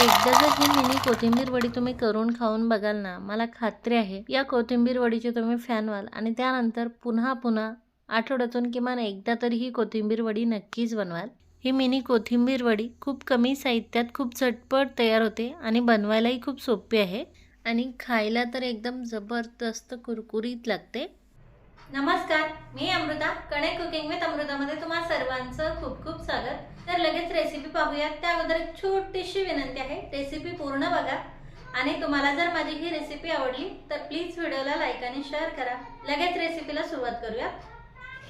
एकदा जर ही मिनी कोथिंबीर वडी तुम्ही करून खाऊन बघाल ना मला खात्री आहे. या कोथिंबीर वडीचे तुम्ही फॅन व्हाल आणि त्यानंतर पुन्हा पुन्हा आठवड्यातून किमान एकदा तरी ही कोथिंबीर वडी नक्कीच बनवाल. ही मिनी कोथिंबीर वडी खूप कमी साहित्यात खूप झटपट तयार होते आणि बनवायलाही खूप सोपी आहे आणि खायला तर एकदम जबरदस्त कुरकुरीत लागते. नमस्कार मी अमृता कणे कुकिंग विथ अमृतामध्ये तुम्हा सर्वांचं खूप खूप स्वागत. लगेच रेसिपी पाहूयात. त्या अगोदर एक छोटीशी विनंती आहे. रेसिपी पूर्ण बघा. आणि तुम्हाला जर माझी ही रेसिपी आवडली तर प्लीज व्हिडिओला लाईक आणि शेअर करा. लगेच रेसिपीला सुरुवात करूया.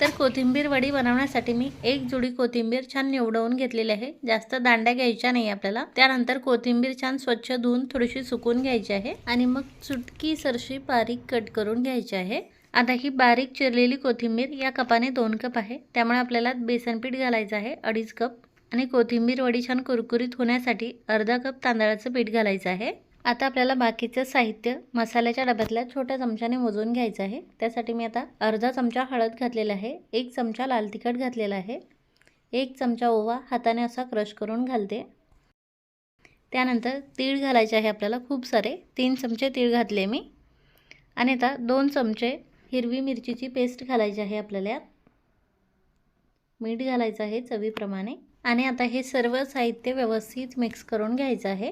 तर कोथिंबीर वडी बनवण्यासाठी मी एक जुडी कोथिंबीर छान निवडवून घेतलेली आहे. जास्त दांड्या घ्यायच्या नाही आपल्याला. त्यानंतर कोथिंबीर छान स्वच्छ धुवून थोडीशी सुकून घ्यायची आहे. आणि मग चुटकी सरशी बारीक कट करून घ्यायची आहे. आता ही बारीक चिरलेली कोथिंबीर या कपाने दोन कप आहे. त्यामुळे आपल्याला बेसन पीठ घालायचं आहे. अडीच कप. आणि कोथिंबीर वडी छान कुरकुरीत होण्यासाठी अर्धा कप तांदळाचं पीठ घालायचं आहे. आता आपल्याला बाकीचं साहित्य मसाल्याच्या डब्यातल्या छोट्या चमच्याने मोजून घ्यायचं आहे. त्यासाठी मी आता अर्धा चमचा हळद घातलेला आहे एक चमचा लाल तिखट घातलेला आहे एक चमचा ओवा हाताने असा क्रश करून घालते. त्यानंतर तीळ घालायचे आहे आपल्याला खूप सारे तीन चमचे तीळ घातले मी. आणि आता दोन चमचे हिरवी मिरचीची पेस्ट घालायची आहे आपल्याला. मीठ घालायचं आहे चवीप्रमाणे. आणि आता हे सर्व साहित्य व्यवस्थित मिक्स करून घ्यायचं आहे.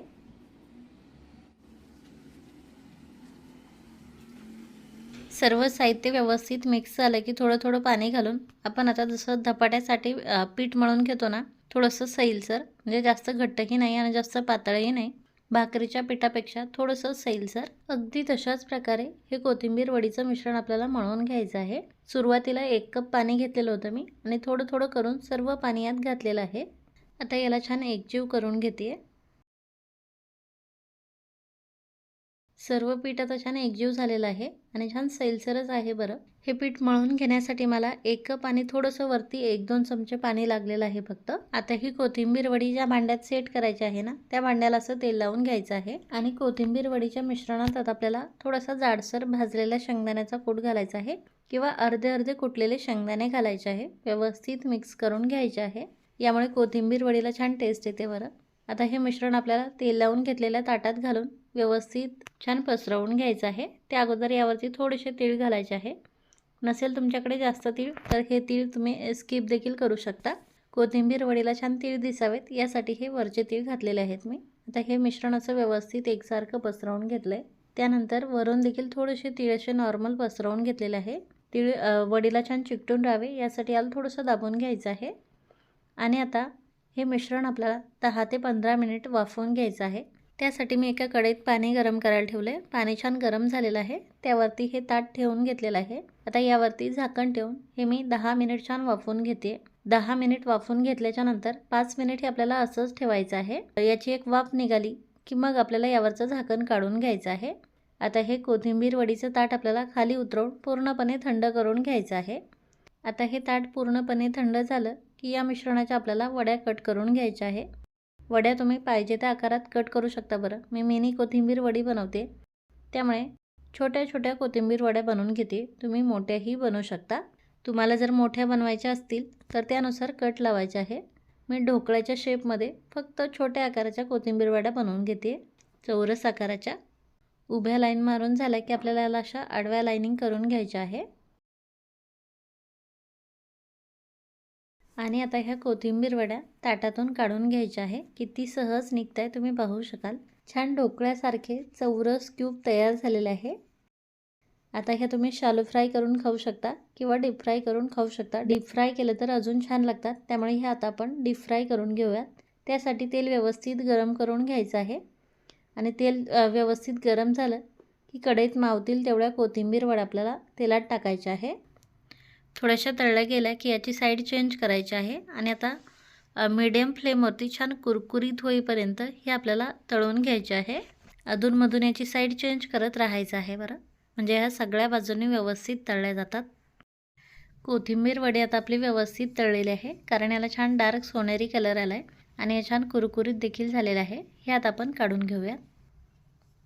सर्व साहित्य व्यवस्थित मिक्स झालं की थोडं थोडं पाणी घालून आपण आता जसं धपाट्यासाठी पीठ मळून घेतो ना थोडंसं सैलसर म्हणजे जास्त घट्टही नाही आणि जास्त पातळही नाही. भाकरीच्या पिठापेक्षा थोडंसं सैलसर अगदी तशाच प्रकारे हे कोथिंबीर वडीचं मिश्रण आपल्याला मळून घ्यायचं आहे. सुरुवातीला एक कप पाणी घेतलेलं होतं मी आणि थोडं थोडं करून सर्व पाणी यात घातलेलं आहे. आता याला छान एकजीव करून घेते सर्व पीठ आता छान एकजीव झालेलं आहे आणि छान सैलसरच आहे बरं. हे पीठ मळून घेण्यासाठी मला एक कप आणि थोडंसं वरती एक दोन चमचे पाणी लागलेलं आहे फक्त. आता ही कोथिंबीर वडी ज्या भांड्यात सेट करायची आहे ना त्या भांड्याला असं तेल लावून घ्यायचं आहे आणि कोथिंबीर वडीच्या मिश्रणात आता आपल्याला थोडासा जाडसर भाजलेल्या शेंगदाण्याचा कूट घालायचा आहे किंवा अर्धे अर्धे कुटलेले शेंगदाणे घालायचे आहे व्यवस्थित मिक्स करून घ्यायचे आहे. यामुळे कोथिंबीर वडीला छान टेस्ट येते बरं. आता हे मिश्रण आपल्याला तेल लावून घेतलेल्या ताटात घालून व्यवस्थित छान पसरवून घ्यायचं आहे. त्या अगोदर यावरती थोडेसे तीळ घालायचे आहे. नसेल तुमच्याकडे जास्त तीळ तर हे तीळ तुम्ही स्किप देखील करू शकता. कोथिंबीर वडीला छान तीळ दिसावेत. यासाठी हे वरचे तीळ घातलेले आहेत मी. आता हे मिश्रण असं व्यवस्थित एकसारखं पसरवून घेतलं आहे त्यानंतर वरून देखील थोडेसे तीळ असे नॉर्मल पसरवून घेतलेले आहे. तीळ वडीला छान चिकटून राहावे. यासाठी याला थोडंसं दाबून घ्यायचं आहे. आणि आता हे मिश्रण आपल्याला दहा ते पंधरा मिनिट वाफवून घ्यायचं आहे. त्यासाठी मी एका कढईत पाणी गरम करायला ठेवलं आहे पाणी छान गरम झालेलं आहे. त्यावरती हे ताट ठेवून घेतलेलं आहे. आता यावरती झाकण ठेवून हे मी दहा मिनिट छान वाफवून घेते. दहा मिनिट वाफवून घेतल्याच्या नंतर पाच मिनिट हे आपल्याला असंच ठेवायचं आहे. याची एक वाफ निघाली की मग आपल्याला यावरचं झाकण काढून घ्यायचं आहे. आता हे कोथिंबीर वडीचं ताट आपल्याला खाली उतरवून पूर्णपणे थंड करून घ्यायचं आहे. आता हे ताट पूर्णपणे थंड झालं की या मिश्रणाच्या आपल्याला वड्या कट करून घ्यायच्या आहे. वड्या तुम्ही पाहिजे त्या आकारात कट करू शकता बरं. मी मिनी कोथिंबीर वडी बनवते. त्यामुळे छोट्या छोट्या कोथिंबीर वड्या बनवून घेते. तुम्ही मोठ्याही बनवू शकता. तुम्हाला जर मोठ्या बनवायच्या असतील तर त्यानुसार कट लावायचे आहे. मी ढोकळ्याच्या शेपमध्ये फक्त छोट्या आकाराच्या कोथिंबीर वड्या बनवून घेते. चौरस आकाराच्या. उभ्या लाईन मारून झाल्या की आपल्याला अशा आडव्या लाईनिंग करून घ्यायच्या आहे. आणि आता ह्या कोथिंबीर वड्या ताटातून काढून घ्यायच्या आहे. किती सहज निघत आहे तुम्ही पाहू शकाल. छान ढोकळ्यासारखे चौरस क्यूब तयार झालेले आहे. आता ह्या तुम्ही शालो फ्राय करून खाऊ शकता किंवा डीप फ्राय करून खाऊ शकता. डीप फ्राय केलं तर अजून छान लागतात. त्यामुळे हे आता आपण डीप फ्राय करून घेऊयात. त्यासाठी तेल व्यवस्थित गरम करून घ्यायचं आहे. आणि तेल व्यवस्थित गरम झालं की कढईत मावतील तेवढ्या कोथिंबीर वडा आपल्याला तेलात टाकायच्या आहे. थोड्याशा तळल्या गेल्या की याची साईड चेंज करायची आहे आणि आता मीडियम फ्लेमवरती छान कुरकुरीत होईपर्यंत हे आपल्याला तळून घ्यायचे आहे. अधूनमधून याची साईड चेंज करत राहायचं आहे बरं. म्हणजे ह्या सगळ्या बाजूनी व्यवस्थित तळल्या जातात. कोथिंबीर वडी आता आपली व्यवस्थित तळलेली आहे कारण याला छान डार्क सोनेरी कलर आला आहे आणि हे छान कुरकुरीत देखील झालेलं आहे. हे आता आपण काढून घेऊयात.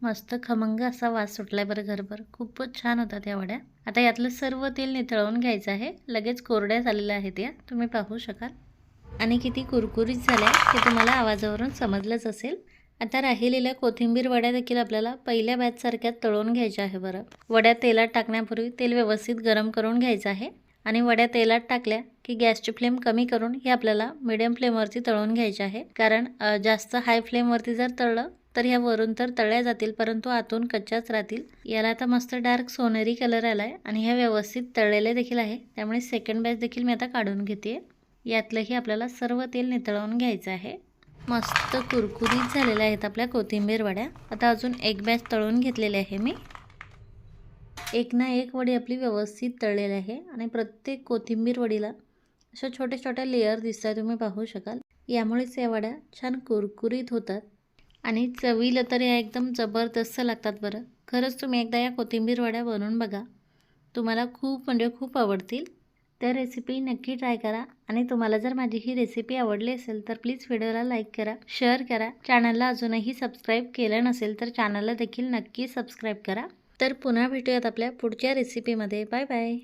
मस्त खमंग असा वास सुटलाय बरं घरभर. खूपच छान होता त्या वड्या. आता यातलं सर्व तेल निथळवून घ्यायचं आहे. लगेच कोरड्या झालेल्या आहेत या. तुम्ही पाहू शकाल. आणि किती कुरकुरीत झाल्या ते तुम्हाला आवाजावरून समजलंच असेल. आता राहिलेल्या कोथिंबीर वड्या देखील आपल्याला पहिल्या बॅचसारख्या तळून घ्यायच्या आहे बरं. वड्या तेलात टाकण्यापूर्वी तेल व्यवस्थित गरम करून घ्यायचं आहे. आणि वड्या तेलात टाकल्या की गॅसची फ्लेम कमी करून हे आपल्याला मिडियम फ्लेमवरती तळून घ्यायचे आहे. कारण जास्त हाय फ्लेमवरती जर तळलं तर ह्या वरून तर तळल्या जातील परंतु आतून कच्च्याच राहतील. याला आता मस्त डार्क सोनेरी कलर आला आहे आणि ह्या व्यवस्थित तळलेले देखील आहे. त्यामुळे सेकंड बॅच देखील मी आता काढून घेते यातलंही आपल्याला सर्व तेल नितळवून घ्यायचं आहे. मस्त कुरकुरीत झालेल्या आहेत आपल्या कोथिंबीर वड्या. आता अजून एक बॅच तळून घेतलेले आहे मी. एक ना एक वडी आपली व्यवस्थित तळलेली आहे आणि प्रत्येक कोथिंबीर वडीला अशा छोट्या छोट्या लेअर दिसतात तुम्ही पाहू शकाल. यामुळेच या वड्या छान कुरकुरीत होतात. आणि चवीला तर या एकदम जबरदस्त लागतात बरं. खरंच तुम्ही एकदा या कोथिंबीर वड्या बनवून बघा. तुम्हाला खूप म्हणजे खूप आवडतील. तर रेसिपी नक्की ट्राय करा. आणि तुम्हाला जर माझी ही रेसिपी आवडली असेल तर प्लीज व्हिडिओला लाईक करा शेअर करा. चॅनलला अजूनही सबस्क्राईब केलं नसेल तर चॅनलला देखील नक्की सबस्क्राईब करा. तर पुन्हा भेटूयात आपल्या पुढच्या रेसिपीमध्ये बाय बाय